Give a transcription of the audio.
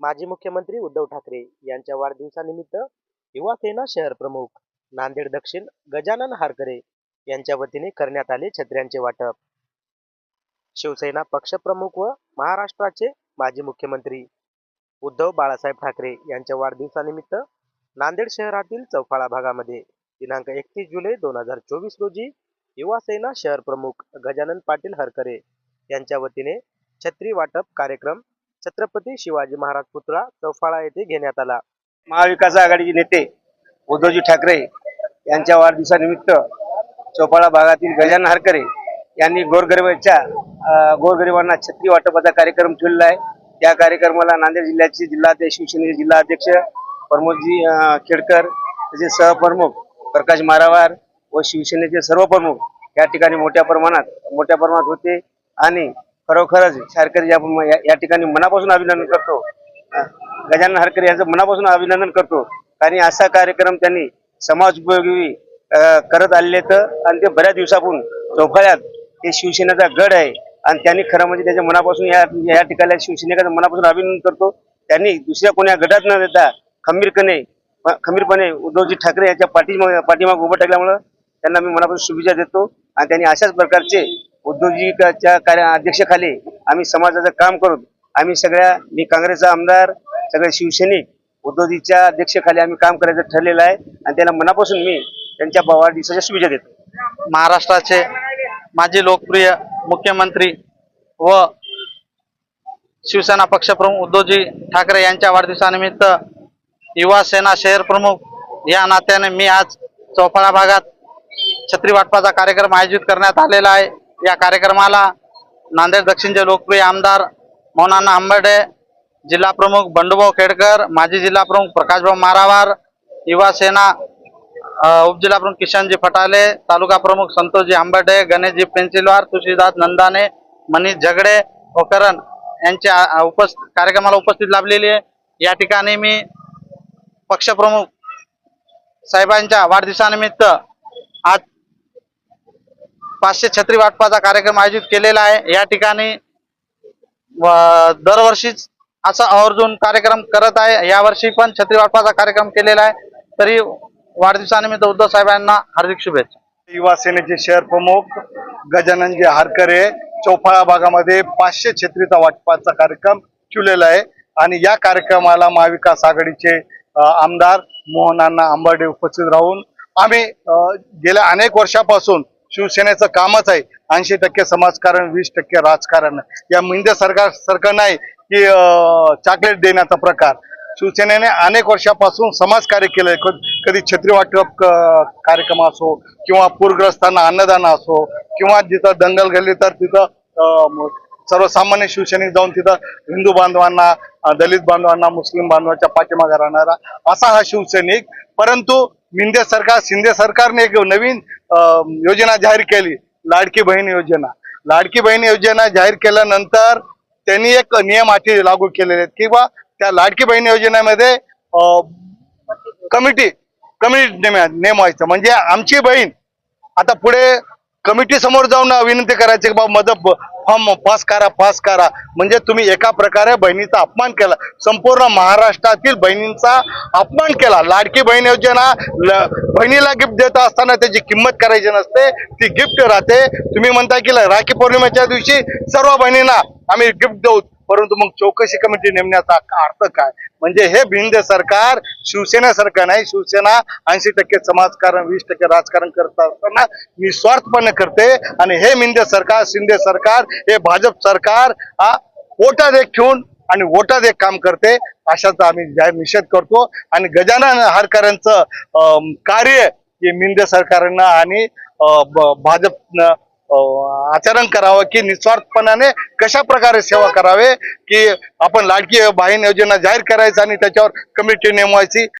माजी मुख्यमंत्री उद्धव ठाकरे यांच्या वाढदिवसानिमित्त युवा सेना शहर प्रमुख नांदेड दक्षिण गजानन हारकरे यांच्या वतीने करण्यात आले छत्र्यांचे वाटप. शिवसेना पक्षप्रमुख व महाराष्ट्राचे माजी मुख्यमंत्री उद्धव बाळासाहेब ठाकरे यांच्या वाढदिवसानिमित्त नांदेड शहरातील चौफाळा भागामध्ये दिनांक एकतीस जुलै दोन हजार चोवीस रोजी युवा सेना शहर प्रमुख गजानन पाटील हरकरे यांच्या वतीने छत्री वाटप कार्यक्रम छत्रपती शिवाजी महाराज पुतळा चौफाळा येथे घेण्यात आला. महाविकास आघाडीचे नेते उद्धवजी ठाकरे यांच्या वाढदिवसानिमित्त चौपाळा भागातील गजानन हरकरे यांनी गोरगरिबांच्या गोरगरिबांना छत्री वाटपाचा कार्यक्रम ठेवलेला आहे. त्या कार्यक्रमाला नांदेड जिल्ह्याचे जिल्हाध्यक्ष शिवसेनेचे जिल्हाध्यक्ष प्रमोदजी खेडकर तसेच सहप्रमुख प्रकाश मारावार व शिवसेनेचे सर्व प्रमुख या ठिकाणी मोठ्या प्रमाणात मोठ्या प्रमाणात होते. आणि खरोखरच शारकरी या या- या ठिकाणी मनापासून अभिनंदन करतो. गजानन हरकरे यांचं मनापासून अभिनंदन करतो. आणि असा कार्यक्रम त्यांनी समाज उपयोगी करत आलेले तर आणि ते बऱ्याच दिवसापासून चौफाळ्यात ते शिवसेनेचा गड आहे. आणि त्यांनी खरं म्हणजे त्याच्या मनापासून या या ठिकाणी शिवसेनेकडे मनापासून अभिनंदन करतो. त्यांनी दुसऱ्या कोण्या गटात न देता खंबीरपणे खंबीरपणे उद्धवजी ठाकरे यांच्या पाठी पाठीमाग उभं टाकल्यामुळं त्यांना मी मनापासून शुभेच्छा देतो. आणि त्यांनी अशाच प्रकारचे उद्धवजीच्या कार्य अध्यक्षाखाली आम्ही समाजाचं काम करू आम्ही सगळ्या मी काँग्रेसचा आमदार सगळे शिवसैनिक उद्धवजीच्या अध्यक्षाखाली आम्ही काम करायचं ठरलेलं आहे आणि त्याला मनापासून मी त्यांच्या वाढदिवसाच्या शुभेच्छा देतो. महाराष्ट्राचे माजी लोकप्रिय मुख्यमंत्री व शिवसेना पक्षप्रमुख उद्धवजी ठाकरे यांच्या वाढदिवसानिमित्त युवा सेना शहर प्रमुख या नात्याने मी आज चौफाळा भागात छत्री वाटपाचा कार्यक्रम आयोजित करण्यात आलेला आहे. या कार्यक्रमाला नांदेड दक्षिणचे लोकप्रिय आमदार मौनाना आंबर्डे जिल्हा प्रमुख बंडूभाऊ खेडकर माजी जिल्हा प्रमुख प्रकाशभाऊ मारावार युवा सेना उपजिल्हा प्रमुख किशनजी फटाले तालुका प्रमुख संतोषजी आंबर्डे गणेशजी पेन्सिलवार तुळशीदास नंदाने मनीष झगडे व करण यांच्या उपस् कार्यक्रमाला उपस्थित लाभलेली आहे. या ठिकाणी मी पक्षप्रमुख साहेबांच्या वाढदिवसानिमित्त पाचशे छत्री वाटपाचा कार्यक्रम आयोजित केलेला आहे. या ठिकाणी दरवर्षीच असा आवर्जून कार्यक्रम करत आहे. यावर्षी पण छत्री वाटपाचा कार्यक्रम केलेला आहे. तरी वाढदिवसानिमित्त उद्धव साहेबांना हार्दिक शुभेच्छा. युवा सेनेचे शहर प्रमुख गजाननजी हारकरे चौफाळा भागामध्ये पाचशे छत्रीचा वाटपाचा कार्यक्रम ठेवलेला आहे. आणि या कार्यक्रमाला महाविकास आघाडीचे आमदार मोहनांना आंबर्डे उपस्थित राहून आम्ही गेल्या अनेक वर्षापासून शिवसेनेचं कामच आहे. ऐंशी टक्के समाजकारण वीस टक्के राजकारण. या मिंदे सरकार सरकार नाही की चॉकलेट देण्याचा प्रकार. शिवसेनेने अनेक वर्षापासून समाजकार्य केलंय. आहे कधी छत्री वाटप कार्यक्रम असो किंवा पूरग्रस्तांना अन्नदान असो किंवा जिथं दंगल घडली तर तिथं सर्वसामान्य शिवसैनिक जाऊन तिथं हिंदू बांधवांना दलित बांधवांना मुस्लिम बांधवांच्या पाठीमागे राहणारा असा हा शिवसैनिक. परंतु मिंदे सरकार शिंदे सरकारने एक नवीन योजना जाहीर केली लाडकी बहीण योजना. लाडकी बहीण योजना जाहीर केल्यानंतर त्यांनी एक नियम अटी लागू केलेले आहेत किंवा त्या लाडकी बहीण योजनेमध्ये कमिटी कमिटी नेम नेमवायचं म्हणजे आमची बहीण आता पुढे कमिटी समोर जाऊन विनंती करायची की बाबा मदत फॉर्म पास करा पास करा. म्हणजे तुम्ही एका प्रकारे बहिणीचा अपमान केला. संपूर्ण महाराष्ट्रातील बहिणींचा अपमान केला. लाडकी बहीण योजना ल- बहिणीला गिफ्ट देत असताना त्याची किंमत करायची नसते. ती गिफ्ट राहते. तुम्ही म्हणता की राखी पौर्णिमेच्या दिवशी सर्व बहिणींना आम्ही गिफ्ट देऊ. परंतु मग चौकशी कमिटी नेमण्याचा अर्थ काय? म्हणजे हे भिंड सरकार शिवसेना सरकार नाही शिवसेना ऐंशी टक्के समाजकारण वीस टक्के राजकारण करत असताना निस्वार्थपणे करते. आणि हे मिंदे सरकार शिंदे सरकार हे भाजप सरकार हा वोटात एक ठेवून आणि वोटात एक काम करते अशाचा आम्ही निषेध करतो. आणि गजानन हारकरांचं कार्य हे मिंदे सरकारनं आणि भाजपनं आचरण करावं की निस्वार्थपणाने कशा प्रकारे सेवा करावे की आपण लाडकी बहीण योजना जाहीर करायची आणि त्याच्यावर कमिटी नेमवायची.